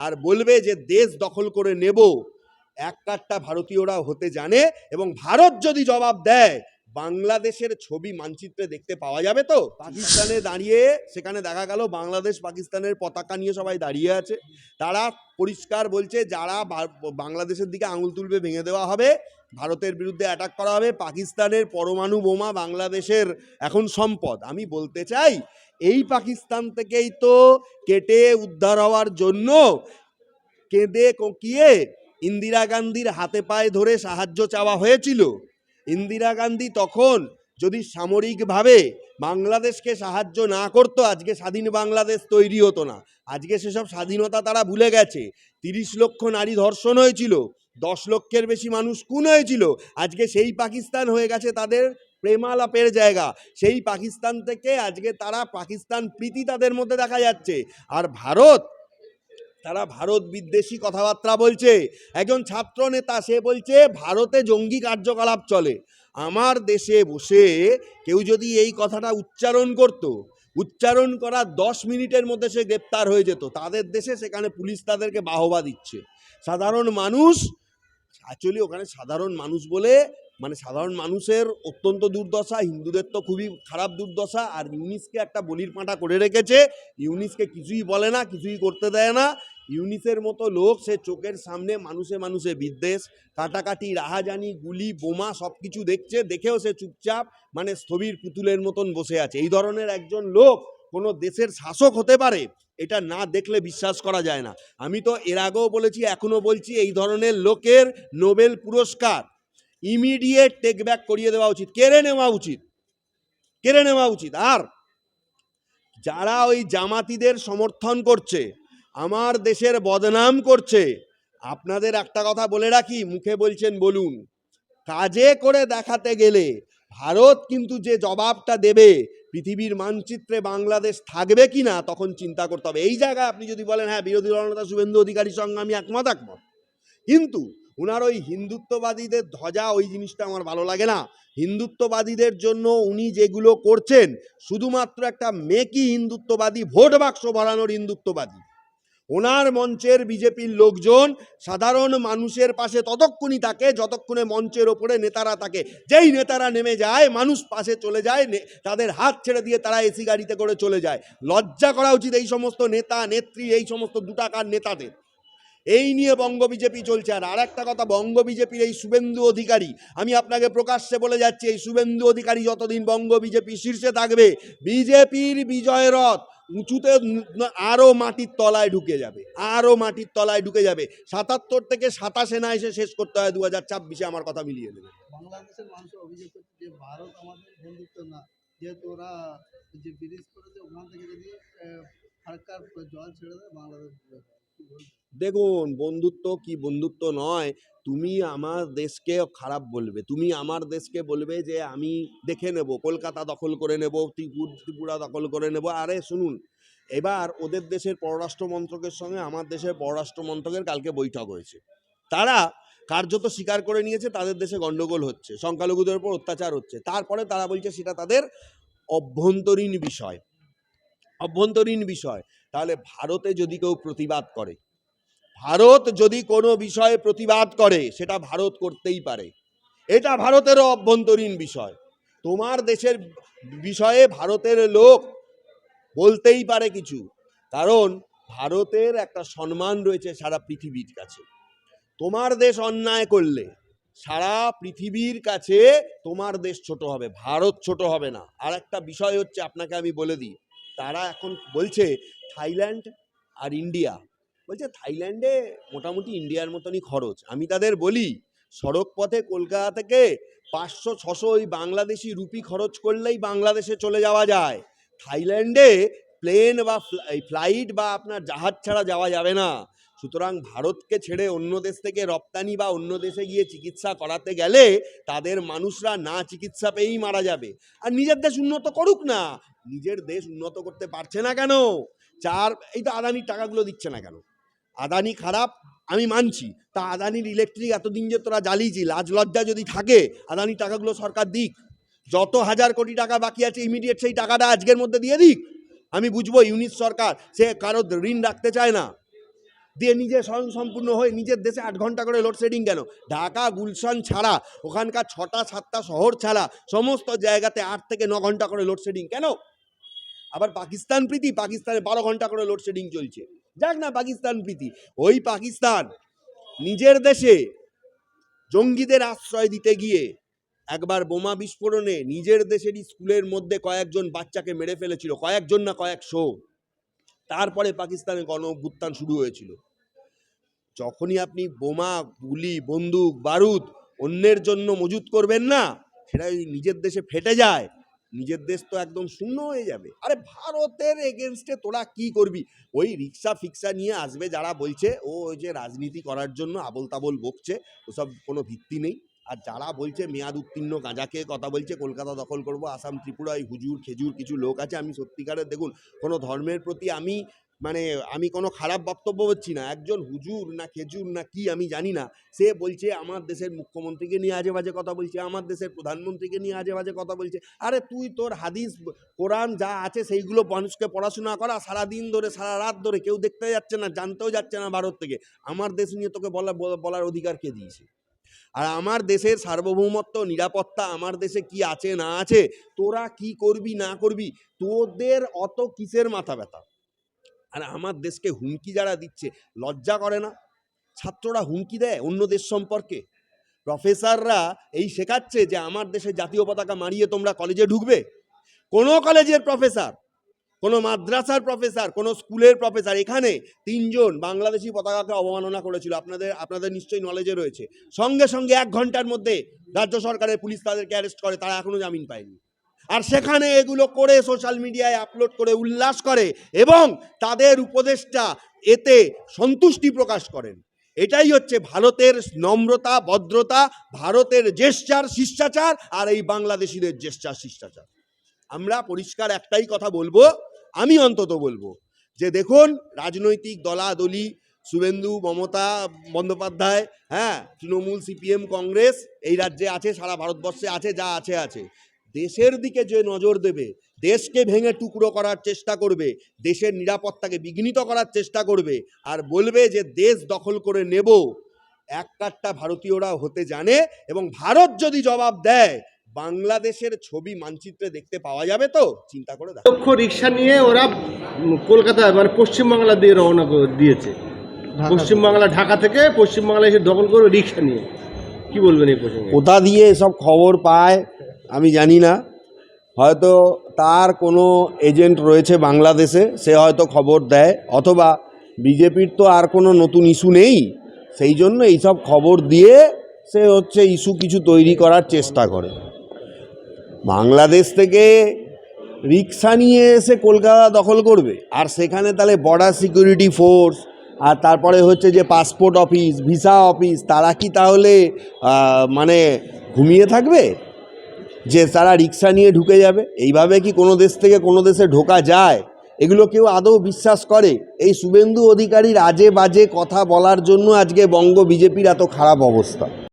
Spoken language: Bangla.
আর বলবে যে দেশ দখল করে নেব। এক কাট্টা ভারতীয়রা হতে জানে এবং ভারত যদি জবাব দেয়, বাংলাদেশের ছবি মানচিত্রে দেখতে পাওয়া যাবে তো? পাকিস্তানে দাঁড়িয়ে সেখানে দেখা গেল বাংলাদেশ পাকিস্তানের পতাকা নিয়ে সবাই দাঁড়িয়ে আছে। তারা পরিষ্কার বলছে, যারা বাংলাদেশের দিকে আঙুল তুলবে, ভেঙে দেওয়া হবে। ভারতের বিরুদ্ধে অ্যাটাক করা হবে। পাকিস্তানের পরমাণু বোমা বাংলাদেশের এখন সম্পদ। আমি বলতে চাই এই পাকিস্তান থেকেই তো কেটে উদ্ধার হওয়ার জন্য কেঁদে কোকিয়ে ইন্দিরা গান্ধীর হাতে পায়ে ধরে সাহায্য চাওয়া হয়েছিল। ইন্দিরা গান্ধী তখন যদি সামরিকভাবে বাংলাদেশকে সাহায্য না করতো, আজকে স্বাধীন বাংলাদেশ তৈরি হতো না। আজকে সেসব স্বাধীনতা তারা ভুলে গেছে। তিরিশ লক্ষ নারী ধর্ষণ হয়েছিল, দশ লক্ষের বেশি মানুষ খুন হয়েছিল। আজকে সেই পাকিস্তান হয়ে গেছে তাদের প্রেমালাপের জায়গা। সেই পাকিস্তান থেকে আজকে তারা পাকিস্তান প্রীতি তাদের মধ্যে দেখা যাচ্ছে। আর ভারত, তারা ভারত বিদ্বেষী কথাবার্তা বলছে। একজন ছাত্র নেতা, সে বলছে, ভারতে জঙ্গি কার্যকলাপ চলে। আমার দেশে বসে কেউ যদি এই কথাটা উচ্চারণ করত, উচ্চারণ করার দশ মিনিটের মধ্যে সে গ্রেপ্তার হয়ে যেত। তাদের দেশে সেখানে পুলিশ তাদেরকে বাহবা দিচ্ছে। সাধারণ মানুষ অ্যাকচুয়ালি ওখানে সাধারণ মানুষ বলে মানে সাধারণ মানুষের অত্যন্ত দুর্দশা, হিন্দুদের তো খুবই খারাপ দুর্দশা, আর ইউনিসকে একটা বলির পাঁটা করে রেখেছে। ইউনিসকে কিছুই বলে না, কিছুই করতে দেয় না। ইউনিসের মতো লোক, সে চোখের সামনে মানুষে মানুষে বিদ্বেষ, কাটাকাটি, রাহাজানি, গুলি, বোমা সব কিছু দেখছে, দেখেও সে চুপচাপ মানে স্থবির পুতুলের মতন বসে আছে। এই ধরনের একজন লোক কোনো দেশের শাসক হতে পারে, এটা না দেখলে বিশ্বাস করা যায় না। আমি তো এর আগেও বলেছি, এখনও বলছি, এই ধরনের লোকের নোবেল পুরস্কার ইমিডিয়েট টেক ব্যাক করিয়ে দেওয়া উচিত। কেড়ে নেওয়া উচিত। কেড়ে নেওয়া উচিত। আর যারা ওই জামাতিদের সমর্থন করছে, আমার দেশের বদনাম করছে, আপনাদের একটা কথা বলে রাখি, মুখে বলছেন বলুন, কাজে করে দেখাতে গেলে ভারত কিন্তু যে জবাবটা দেবে, পৃথিবীর মানচিত্রে বাংলাদেশ থাকবে কি না তখন চিন্তা করতে হবে। এই জায়গায় আপনি যদি বলেন হ্যাঁ বিরোধী দলনেতা শুভেন্দু অধিকারীর সঙ্গে আমি একমত একমত। কিন্তু ওনার ওই হিন্দুত্ববাদীদের ধ্বজা, ওই জিনিসটা আমার ভালো লাগে না। হিন্দুত্ববাদীদের জন্য উনি যেগুলো করছেন, শুধুমাত্র একটা মেকি হিন্দুত্ববাদী ভোট বাক্স ভরানোর হিন্দুত্ববাদী। ওনার মঞ্চের বিজেপির লোকজন সাধারণ মানুষের পাশে ততক্ষণই থাকে, যতক্ষণে মঞ্চের ওপরে নেতারা থাকে। যেই নেতারা নেমে যায়, মানুষ পাশে চলে যায় তাদের হাত ছেড়ে দিয়ে তারা এসি গাড়িতে করে চলে যায়। লজ্জা করা উচিত এই সমস্ত নেতা, নেত্রী, এই সমস্ত দুটাকার নেতাদের। এই নিয়ে বঙ্গ বিজেপি চলছে। আর আরেকটা কথা, বঙ্গ বিজেপির এই শুভেন্দু অধিকারী, আমি আপনাকে প্রকাশ্যে বলে যাচ্ছি, এই শুভেন্দু অধিকারী যতদিন বঙ্গ বিজেপি শীর্ষে থাকবে, বিজেপির বিজয় রথ উঁচুতে আরও মাটির তলায় ঢুকে যাবে আরও মাটির তলায় ঢুকে যাবে। সাতাত্তর থেকে সাতাশে না এসে শেষ করতে হয় দু হাজার ছাব্বিশে, আমার কথা মিলিয়ে দেবে। বাংলাদেশের অভিযোগ করছে যে, ভারত আমাদের বন্ধুত্ব না। যে করেছে, ওখান থেকে যদি সরকার জল ছেড়ে দেয়, বাংলাদেশ দেখুন, বন্ধুত্ব কি বন্ধুত্ব নয়, তুমি আমার দেশকে খারাপ বলবে। তুমি আমার দেশকে বলবে যে, আমি দেখে নেব, কলকাতা দখল করে নেব, ত্রিপুর, ত্রিপুরা দখল করে নেব। আরে শুনুন, এবার ওদের দেশের পররাষ্ট্র মন্ত্রকের সঙ্গে আমার দেশের পররাষ্ট্র মন্ত্রকের কালকে বৈঠক হয়েছে। তারা কার্যত স্বীকার করে নিয়েছে, তাদের দেশে গন্ডগোল হচ্ছে, সংখ্যালঘুদের উপর অত্যাচার হচ্ছে। তারপরে তারা বলছে সেটা তাদের অভ্যন্তরীণ বিষয়। অভ্যন্তরীণ বিষয়। তাহলে ভারতে যদি কেউ প্রতিবাদ করে, ভারত যদি কোনো বিষয়ে প্রতিবাদ করে, সেটা ভারত করতেই পারে। এটা ভারতেরও অভ্যন্তরীণ বিষয়। তোমার দেশের বিষয়ে ভারতের লোক বলতেই পারে কিছু, কারণ ভারতের একটা সম্মান রয়েছে সারা পৃথিবীর কাছে। তোমার দেশ অন্যায় করলে সারা পৃথিবীর কাছে তোমার দেশ ছোট হবে, ভারত ছোট হবে না। আর একটা বিষয় হচ্ছে, আপনাকে আমি বলে দিই তারা এখন বলছে থাইল্যান্ড আর ইন্ডিয়া। বলছে থাইল্যান্ডে মোটামুটি ইন্ডিয়ার মতনই খরচ। আমি তাদের বলি সড়ক পথে কলকাতা থেকে পাঁচশো, ছশো ওই বাংলাদেশি রুপি খরচ করলেই বাংলাদেশে চলে যাওয়া যায়। থাইল্যান্ডে প্লেন বা ফ্লাইট বা আপনার জাহাজ ছাড়া যাওয়া যাবে না। সুতরাং ভারতকে ছেড়ে অন্য দেশ থেকে রপ্তানি বা অন্য দেশে গিয়ে চিকিৎসা করাতে গেলে তাদের মানুষরা না চিকিৎসা পেয়েই মারা যাবে। আর নিজের দেশ উন্নত করুক না, নিজের দেশ উন্নত করতে পারছে না কেন? চার এই তো আদানির টাকাগুলো দিচ্ছে না কেন? আদানি খারাপ, আমি মানছি। তা আদানির ইলেকট্রিক এতদিন যে তোরা জ্বালিয়েছি লাজ লজ্জা যদি থাকে, আদানির টাকাগুলো সরকার দিক। যত হাজার কোটি টাকা বাকি আছে ইমিডিয়েট সেই টাকাটা আজকের মধ্যে দিয়ে দিক। আমি বুঝব ইউনিট সরকার, সে কারও ঋণ রাখতে চায় না। দিয়ে নিজে স্বয়ং সম্পূর্ণ হয়ে নিজের দেশে আট ঘণ্টা করে লোডশেডিং কেন? ঢাকা, গুলশান ছাড়া, ওখানকার ছটা, সাতটা শহর ছাড়া সমস্ত জায়গাতে আট থেকে ন ঘণ্টা করে লোডশেডিং কেন? আবার পাকিস্তান প্রীতি, পাকিস্তানে বারো ঘণ্টা করে লোডশেডিং চলছে। যাক না পাকিস্তান প্রীতি, ওই পাকিস্তান নিজের দেশে জঙ্গিদের আশ্রয় দিতে গিয়ে একবার বোমা বিস্ফোরণে নিজের দেশেরই স্কুলের মধ্যে কয়েকজন বাচ্চাকে মেরে ফেলেছিল, কয়েকজন না কয়েকশো। তারপরে পাকিস্তানে গণ অভ্যুত্থান শুরু হয়েছিল। যখনই আপনি বোমা, গুলি, বন্দুক, বারুদ অন্যের জন্য মজুত করবেন না সেটা নিজের দেশে ফেটে যায়, নিজের দেশ তো একদম শূন্য হয়ে যাবে। আরে ভারতের এগেনস্টে তোরা কি করবি? ওই রিক্সা ফিক্সা নিয়ে আসবে যারা বলছে, ও ওই যে রাজনীতি করার জন্য আবল তাবল বকছে, ওসব কোনো ভিত্তি নেই। আর যারা বলছে মেয়াদ উত্তীর্ণ গাঁজাকে কথা বলছে, কলকাতা দখল করব, আসাম ত্রিপুরায় হুজুর, খেজুর কিছু লোক আছে, আমি সত্যিকারের দেখুন, কোনো ধর্মের প্রতি আমি মানে আমি কোনো খারাপ বক্তব্য হচ্ছি না। একজন হুজুর না খেজুর না কি আমি জানি না। সে বলছে, আমার দেশের মুখ্যমন্ত্রীকে নিয়ে আজে বাজে কথা বলছে, আমার দেশের প্রধানমন্ত্রীকে নিয়ে আজে বাজে কথা বলছে। আরে তুই তোর হাদিস, কোরআন যা আছে, সেইগুলো মানুষকে পড়াশোনা করা, সারাদিন ধরে, সারা রাত ধরে কেউ দেখতে যাচ্ছে না, জানতেও যাচ্ছে না ভারত থেকে। আমার দেশ নিয়ে তোকে বলা, বলার অধিকার কে দিয়েছে? আর আমার দেশের সার্বভৌমত্ব, নিরাপত্তা, আমার দেশে কি আছে, না আছে, তোরা কি করবি, না করবি, তোদের অত কিসের মাথা ব্যথা? আর আমার দেশকে হুমকি যারা দিচ্ছে, লজ্জা করে না? ছাত্ররা হুমকি দেয় অন্য দেশ সম্পর্কে? প্রফেসররা এই শেখাচ্ছে যে, আমার দেশে জাতীয় পতাকা মারিয়ে তোমরা কলেজে ঢুকবে? কোনো কলেজের প্রফেসর কোনো মাদ্রাসার প্রফেসর কোনো স্কুলের প্রফেসর এখানে তিনজন বাংলাদেশি পতাকাকে অবমাননা করেছিল। আপনাদের আপনাদের নিশ্চয়ই নলেজে রয়েছে। সঙ্গে সঙ্গে এক ঘণ্টার মধ্যে রাজ্য সরকারের পুলিশ তাদেরকে অ্যারেস্ট করে, তারা এখনও জামিন পায়নি। আর সেখানে এগুলো করে সোশ্যাল মিডিয়ায় আপলোড করে উল্লাস করে এবং তাদের উপদেষ্টা এতে সন্তুষ্টি প্রকাশ করেন। এটাই হচ্ছে ভারতের নম্রতা, ভদ্রতা, ভারতের জেস্চার শিষ্টাচার আর এই বাংলাদেশিদের জেস্চার শিষ্টাচার। আমরা পরিষ্কার একটাই কথা বলব আমি অন্তত বলব যে দেখুন, রাজনৈতিক দলাদলি, শুভেন্দু মমতা বন্দ্যোপাধ্যায় হ্যাঁ তৃণমূল, সিপিএম, কংগ্রেস, এই রাজ্যে আছে, সারা ভারতবর্ষে আছে, যা আছে আছে। দেশের দিকে যে নজর দেবে, দেশকে ভেঙে টুকরো করার চেষ্টা করবে, দেশের নিরাপত্তাকে বিঘ্নিত করার চেষ্টা করবে, আর বলবে যে দেশ দখল করে নেব, এক কাট্টা ভারতীয়রা হতে জানে, এবং ভারত যদি জবাব দেয় বাংলাদেশের ছবি মানচিত্রে দেখতে পাওয়া যাবে তো? চিন্তা করে দেখো। লক্ষ রিক্সা নিয়ে ওরা কলকাতা মানে পশ্চিমবাংলা দিয়ে রওনা করে দিয়েছে। পশ্চিমবাংলা ঢাকা থেকে পশ্চিমবাংলা এসে দখল করে রিক্সা নিয়ে। কি বলবেন এই প্রসঙ্গে? কোথা দিয়ে এসব খবর পায় আমি জানি না। হয়তো তার কোনো এজেন্ট রয়েছে বাংলাদেশে সে হয়তো খবর দেয়। অথবা বিজেপির তো আর কোনো নতুন ইস্যু নেই। সেই জন্য এইসব খবর দিয়ে সে হচ্ছে ইস্যু কিছু তৈরি করার চেষ্টা করে। বাংলাদেশ থেকে রিক্সা নিয়ে এসে কলকাতা দখল করবে। আর সেখানে তাহলে বর্ডার সিকিউরিটি ফোর্স আর তারপরে হচ্ছে যে পাসপোর্ট অফিস ভিসা অফিস তারা কি তাহলে মানে ঘুমিয়ে থাকবে? যে তারা রিক্সা নিয়ে ঢুকে যাবে। এইভাবে কি কোনো দেশ থেকে কোনো দেশে ঢোকা যায়? এগুলো কেউ আদৌ বিশ্বাস করে? এই শুভেন্দু অধিকারীর আজে বাজে কথা বলার জন্য আজকে বঙ্গ বিজেপির এত খারাপ অবস্থা।